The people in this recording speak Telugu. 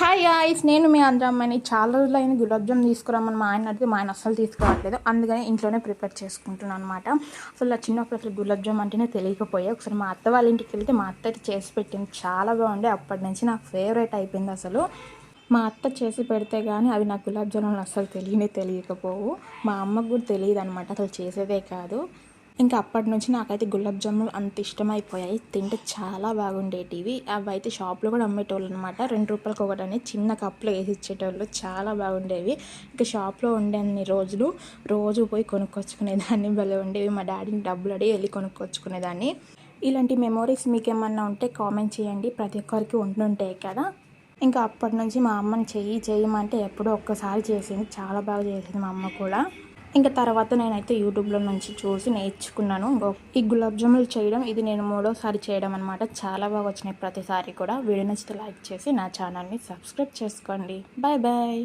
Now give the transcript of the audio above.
హాయ్ ఇఫ్ నేను మీ అందరమ్మని చాలా రోజులైన గులాబ్ జామ్ తీసుకురామని మా ఆయన అడిగితే మా ఆయన అస్సలు తీసుకురావట్లేదు. అందుకని ఇంట్లోనే ప్రిపేర్ చేసుకుంటున్నాను అనమాట అసలు నా చిన్నప్పుడు అసలు గులాబ్ జామ్ అంటేనే తెలియకపోయా. ఒకసారి మా అత్త వాళ్ళ ఇంటికి వెళ్తే మా అత్త చేసి పెట్టింది. చాలా బాగుండే. అప్పటి నుంచి నాకు ఫేవరెట్ అయిపోయింది అసలు. మా అత్త చేసి పెడితే కానీ అవి నాకు గులాబ్ జాములు అస్సలు తెలియనే తెలియకపోవు. మా అమ్మకు కూడా తెలియదు అనమాట అసలు చేసేదే కాదు. ఇంకా అప్పటి నుంచి నాకైతే గులాబ్ జాములు అంత ఇష్టమైపోయాయి. తింటే చాలా బాగుండేటివి. అవి అయితే షాప్లో కూడా అమ్మేటోళ్ళు అనమాట రెండు రూపాయలకి అనేది చిన్న కప్లో వేసి ఇచ్చేటోళ్ళు చాలా బాగుండేవి. ఇంకా షాప్లో ఉండే అన్ని రోజులు రోజు పోయి కొనుక్కొచ్చుకునేదాన్ని. భలే ఉండేవి. మా డాడీని డబ్బులు అడిగి వెళ్ళి కొనుక్కొచ్చుకునేదాన్ని. ఇలాంటి మెమోరీస్ మీకేమన్నా ఉంటే కామెంట్ చేయండి. ప్రతి ఒక్కరికి ఉంటుంటాయి కదా. ఇంకా అప్పటి నుంచి మా అమ్మని చెయ్యి చేయమంటే ఎప్పుడో ఒక్కసారి చేసింది. చాలా బాగా చేసింది మా అమ్మ కూడా. ఇంకా తర్వాత నేనైతే యూట్యూబ్లో నుంచి చూసి నేర్చుకున్నాను. ఇంకో ఈ గులాబ్ జాములు చేయడం ఇది నేను మూడోసారి చేయడం అనమాట చాలా బాగా వచ్చినాయి ప్రతిసారి కూడా. వీడియో నచ్చితే లైక్ చేసి నా ఛానల్ని సబ్స్క్రైబ్ చేసుకోండి. Bye bye.